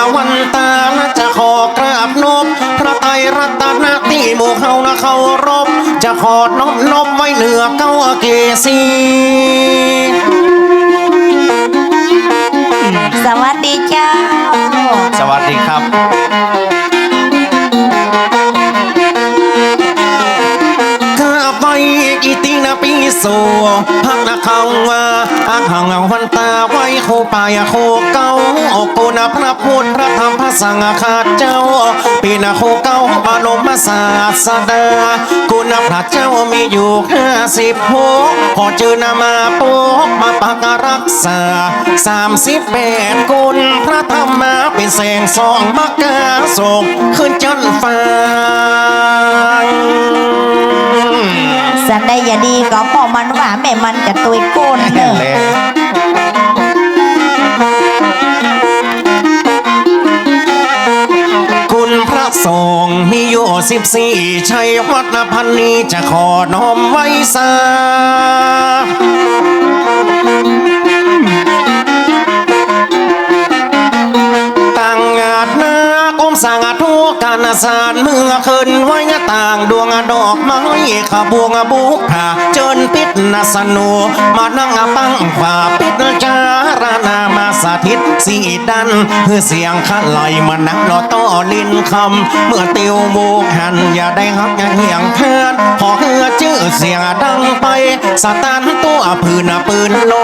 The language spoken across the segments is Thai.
างวันตาจะขอกราบนบพระไตรรัตนนาทีหมู่เขานะเขารบ จะขอนบนบไว้เหนือเก้าเกศีสวัสดีเจ้า สวัสดีครับ นาปีโซพักนาเขาว่าอาหังเอาวันตาไว้โคปายโคเก้าโอโกนาพระพุทธพระธรรมพระสังฆาเจ้าปีนาโคเก้าบา ศาสดาคุณพระเจ้ามีอยู่ห้าสิบหกพอเจอนามาปกมาปากรักษาสามสิบแปดกุลพระธรรมาเป็นแสงสองมกาส่งขึ้นจันฟ้าสันได้อย่าดีก็พอมันว่าแม่มันจะตุยโกนเนอะ สงฆ์มีอยู่สิบสี่ชัยวัดนพันนี้จะขอน้อมไว้สาต่างงาดนาก้มสางาทุกการสารเมื่อคืนไว้ต่างดวงดอกไม้ขบวงบุกผาเจิญปิดนาสนุมานั่งปังฝ่าปิดจา นามาสาธิตสีดันเพื่อเสียงขันไหลมานักนอต้อลินคำเมื่อติวมูกหันอย่าได้ฮักอย่าเหียงเพื่อนขอเฮือชื่อเสียงดังไปสตันตัวพื้นปืนโล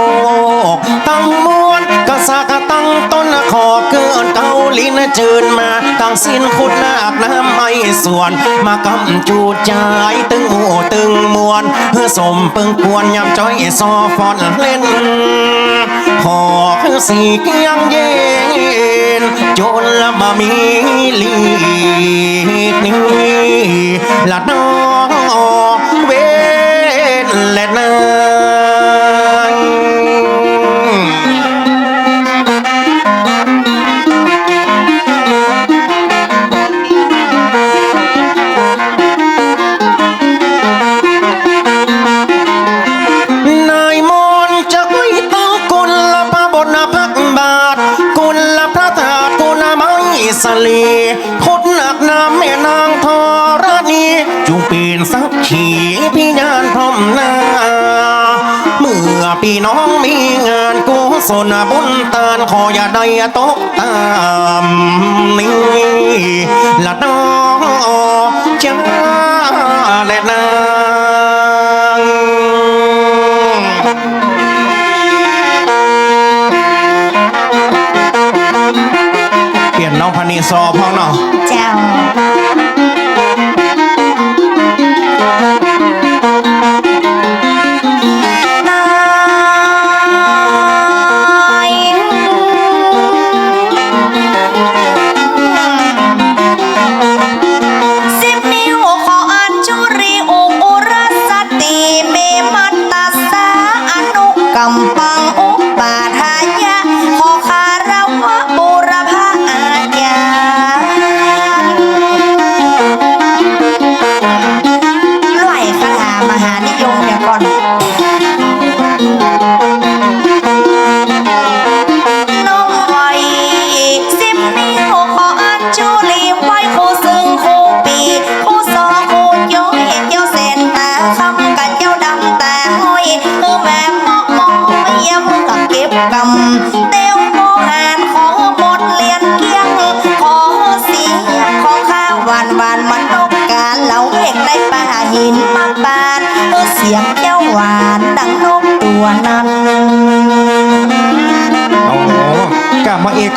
กตั้งมวนกษากตั้งต้นขอเกินเกาลินเจิญมาตั้งสิ้นขุดนาคน้ำไม่ส่วน มากำจูดใจตึงหมูตึงมวน เพื่อสมปิงควรยำจ้อยซอฟอนเล่นขอคือสีเกียงเย็น จนละมามีลีกนี้ละน้องเวนและานขออย่าได้ตกตามนี่ละน้องจ้าและนางเปลี่ยนน้องพันนีซอพ่อเนาะเจ้า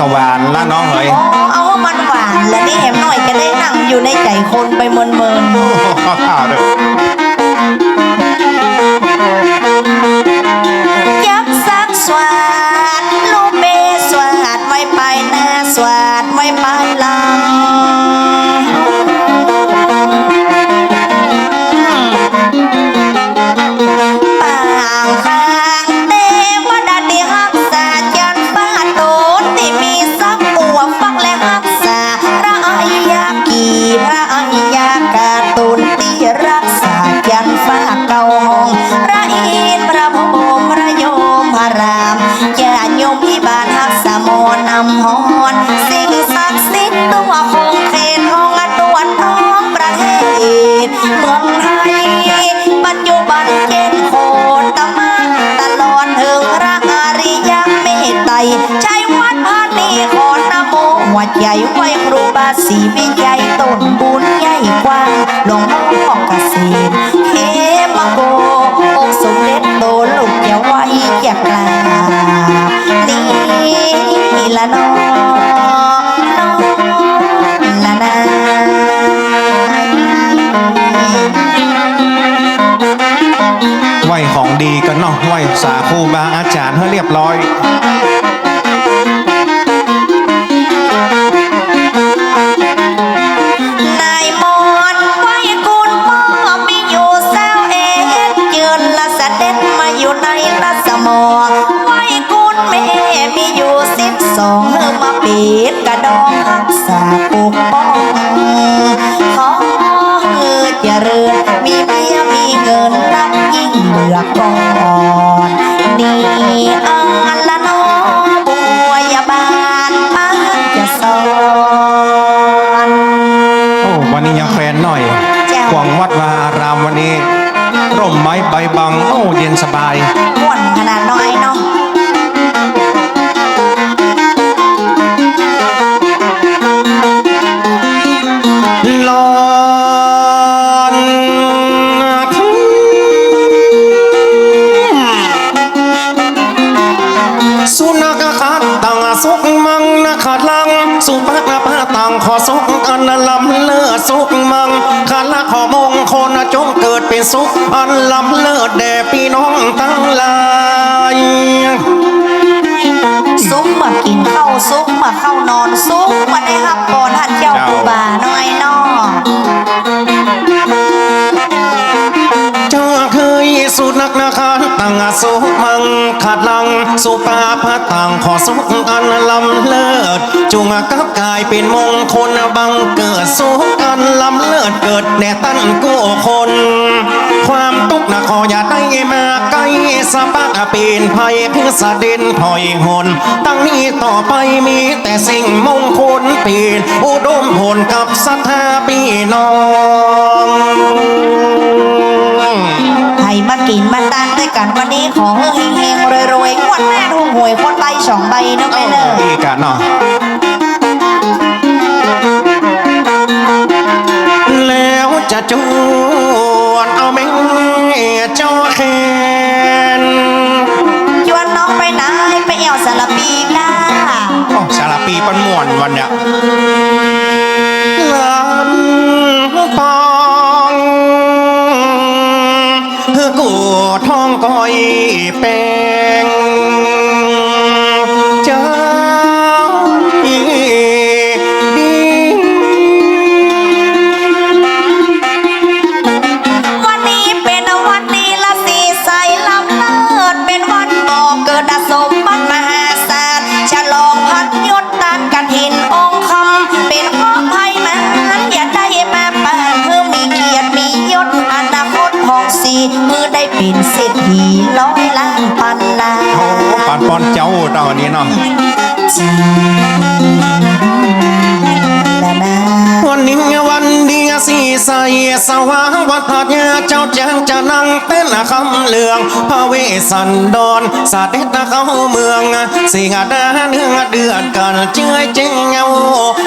กหวานละน้องเหยอ๋อเอาว่ามันหวานและนี่แหมหน่อยจะได้นั่งอยู่ในใจคนไปเมินเมินโอ้โห อิพระพุธระโยมพระรามญาติโยมพิบาลหักสมนำหอนสิ่งศักดิ์สิทธิ์ตัวคงเทนองตัวทองประเทศเมืองไทยปัจจุบันเย็โคตรมตลอดถึงรัอริยเมตไตรใจวัดพานีขอนโมหัวใจไว้ครูบาศรีวิใหญ่ต้นบุญใหญ่กว้าหลวงพ่อเกษมเฮมังโก เนาครูบาอาจารย์ให้เรียบร้อยนายมอนไว้กุลพ่อมีอยู่แซวเอ็ดยืนละเสด็จมาอยู่ในรัศมองไว้กุลแม่มีอยู่สิบสองเออมาปิดกระดองรักษาปกป้องขอเออเจริญมีเมียมีเงินรักยิ่งเหลือกอน ตังขอสุขอันลำเลิศสุขมังขัดละขอมงคลจงเกิดเป็นสุข ตั้งสุมังขาดลัง สุปาพะตังขอสุขอันลำเลิศจุงกับกายเป็นมงคลบังเกิดสุขอันลำเลิศเกิดแด่ตั้นกู้คน ความทุกข์นะขออย่าได้มาใกล้สะบักปีนภัยเพื่อสะเด็นถอยหนตั้งนี้ต่อไปมีแต่สิ่งมงคลปีนอุดมผลกับศรัทธาพี่น้อง ให้มากินมาตานด้วยกันวันนี้ขอเฮงเฮงๆรวยๆงวดหน้าทุ่งหวยคนใบสองใบเนาะไปเลยอีกอะเนาะแล้วจะจวนเอาแม่เจ้าแคนชวนน้องไปไหนไปเอวสารปีก้าโอ้สารปีปันม่วน แปง เจ้าตอนนี้เนาะวันนี้วันดี สีใสสว่างวัดพาดยาเจ้าแจ้งจะนั่งเต้นคำเหลืองพระเวสสันดรสาเด็จเข้าเมืองสิงดาเนื้อเดือดกันเจื้อยเจ้งเงา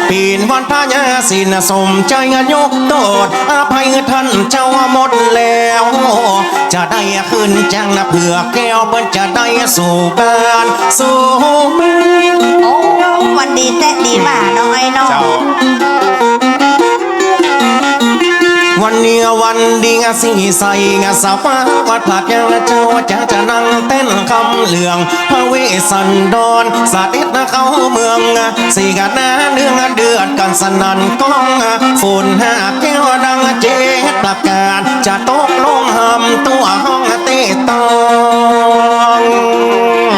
ปีนวันพระยาสินสมใจยกโทษอภัยท่านเจ้าหมดแล้ว จะได้ขึ้นจังนะเผื่อแก้วเปิ้นจะได้สู่บ้านสู่เมืองโอ้วันดีแต่ดีมาน้อยน้อง เนนี้วันดีงาสีใสงาสาวฟ้าวัดผลัดยังเจ้าจะจะนั่งเต้นคำเหลืองพระเวสสันดรสาดิตนะเขาเมืองสีกันหน้าเนื้อเดือดกันสนั่นก้องฝุ่นห้าแก้วดังเจ็ดประกาศจะตกลงหำตัวห้องเตตอง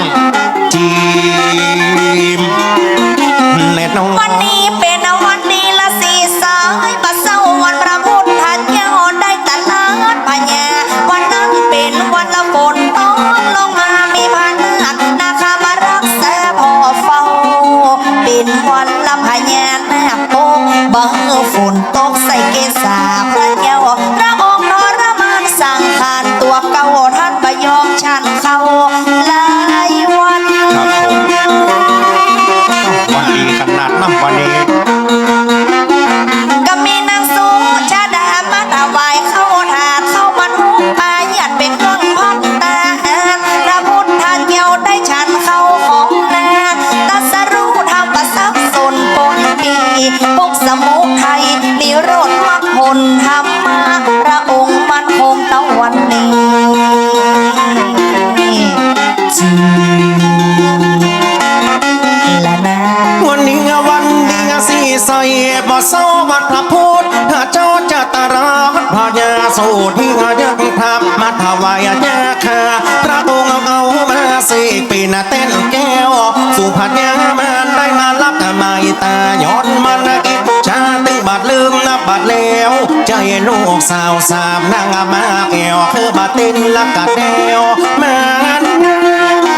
สูตรที่ยังทำมาถวายยาคาพระองค์เอามาสิปีนเต้นแก้ว สุพรรณญามันได้มาลักไม่ตาย้อนมันกิจชาติบัดลืมนับบัดแล้วใจลูกสาวสามนางมาแก้วคือบัดตินลักกะเดวมัน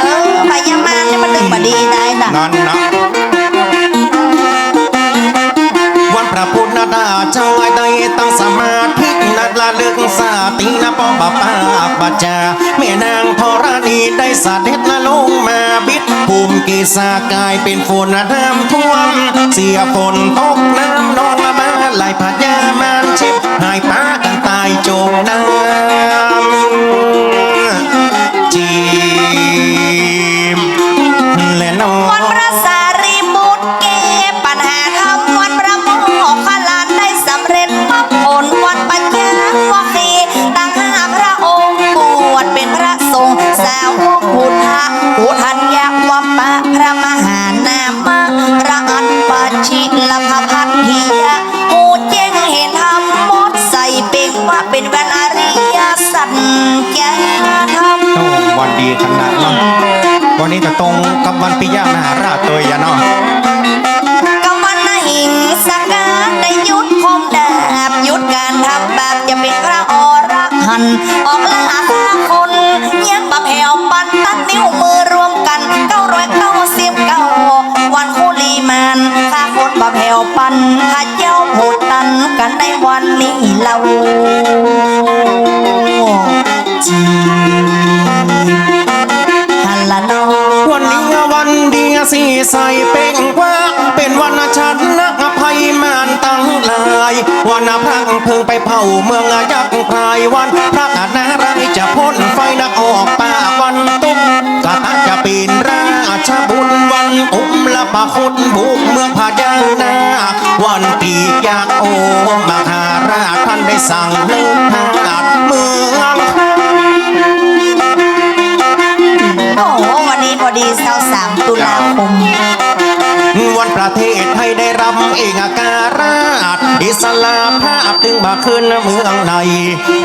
เออพยามานี่มันดึงมาดีได้นะนั่นนะวันพระพุทธดาเจ้าไอ้ใด ปองบาปากบาจจาแม่นางธรณีได้สเด็จละลงมาบิดภูมิกีสากายเป็นฝนน้ำท่วม เสียฝนตกน้ำนองมาไหลผัดยามานชิบหายป้ากันตายจงน้ำ วันปิยมหาราชตัวยะเนาะกำมันนะหิงสกัดได้ยุดคมดาบยุดการทำแบาปจะเป็นพระอรหัน ออกล่าฆ่าคนเยังบับแหวปันตัดนิ้วมือรวมกันเก้าร้อยเก้าสิบเก้าวันคุลีมานฆ่าคนบับแหวปันข้าเจ้าโหดตันกันในวันนี้เราจี สีใสเป่งว่าเป็นวันชันนักภัยมานตั้งหลาย วันพระเพิ่งไปเผาเมืองยักษ์พรายวันพระนารายจะพ้นไฟนักออกป่าวันตุ้มกะตาจะปีนราชบุญวันอุ้มละปะคุณบุกเมืองพญานาวันปีกอยากโอมหาราชท่านได้สั่งเลิกทาสเมือง ดีเสาสามตุลาคมวันประเทศไทยได้รับเอกการาชอิสลามภาพถึงมาขึ้นเมืองใน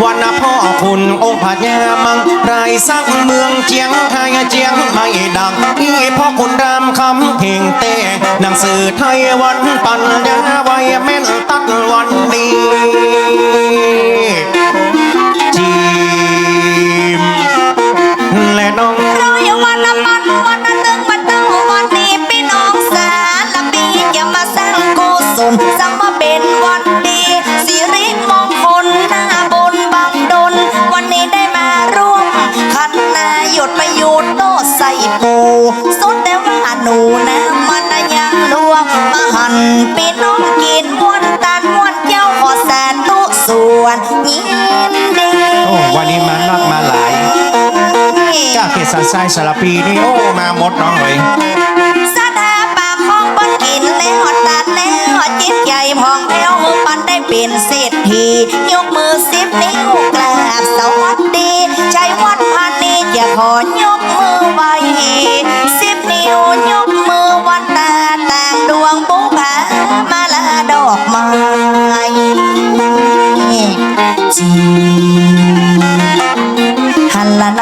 วันพ่อคุณองค์พญามังไรสักเมืองเจียงไทยเจียงไม่ดังอีพ่อคุณรามคำเพ่งเต้หนังสือไทยวันปัญญาไว้แม่นตัดวันนี้ ก้าเกษสายสารพีนี่โอ้มาหมดน้องเลยสถาปากของบนกินแล้วตัดแล้วจิตใจพองแผ้วปันได้เป็นเศรษฐียกมือสิบนิ้วกราบสวัสดีใจวัดพันนี้จะขอยกมือไหวสิบนิ้วยกมือวันตาต่างดวงบุผามาลาดอกไม้จีฮัลโหล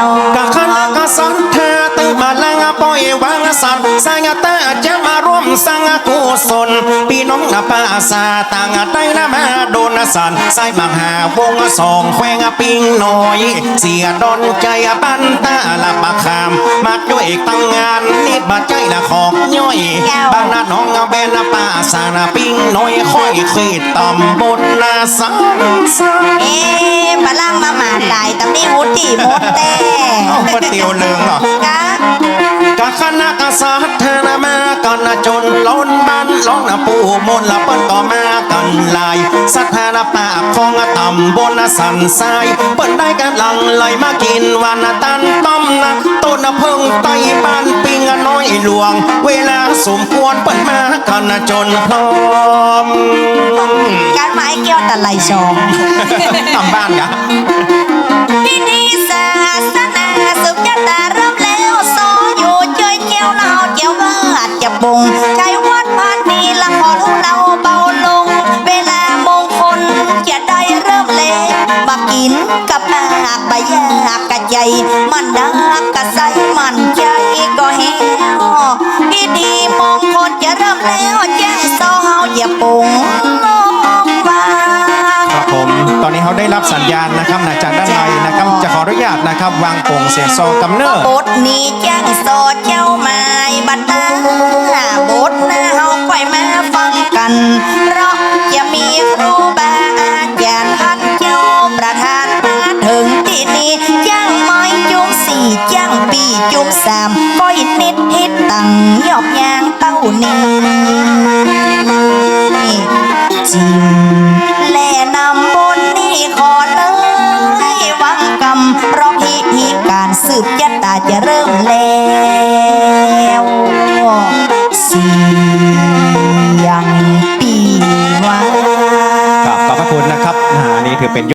สัตว์สร้างตาจะมาร่วมสร้างกุศลพี่น้องนาปาสาต่างได้นะมาโดนสันใส่บังหาวงสองแควงปิงน้อย เสียดอนใจปันตาละบักคามมาด้วยตั้งงานนิดบาใจละของย่อยบางนาน้องเบนปาสานาปิงน้อยค่อยขีดตำบนนาสังสาเอ๊ะพลังมาหมาตายตำนี้หุดที่หมดแต่เอาก๋วยเตี๋ยวเหลืองเหรอกะกะ คณะกษัตริย์เธอนะมากันนะจนล้นบ้านล้องนะปู่มนต์ละเปิ้นก็มากันหลายสถานะปากของตำบลนะสันทรายเปิ้นได้กันหลังไหลมากินวันนะตันต้มนะต้นนะเพิ่งไต้บ้านปิงอะน้อยหลวง เวลาสมควรเปิ้นมากันนะจนพร้อมการหมายเกี่ยวแต่ไหลชองทำบ้านกะพิธีศาสนาสืบชะตา บงใจวัดบ้านนี้ละขอรู้เราเบาลง เวลามงคลจะได้เริ่มเล่มากินกับปากใบยากกะใจ มันดักกะใสมันใจก็แห้วพิธีมงคลจะเริ่มแล้วแจ้งซอเฮาอย่าปงน้องว่าครับผมตอนนี้เขาได้รับสัญญาณนะครับนะจากด้านในนะครับจะขออนุญาตนะครับ วางโป่งเสียงซองกำเนิดบทนี้จ้างสอดเจ้าไม้บัดห นี้ถือเป็น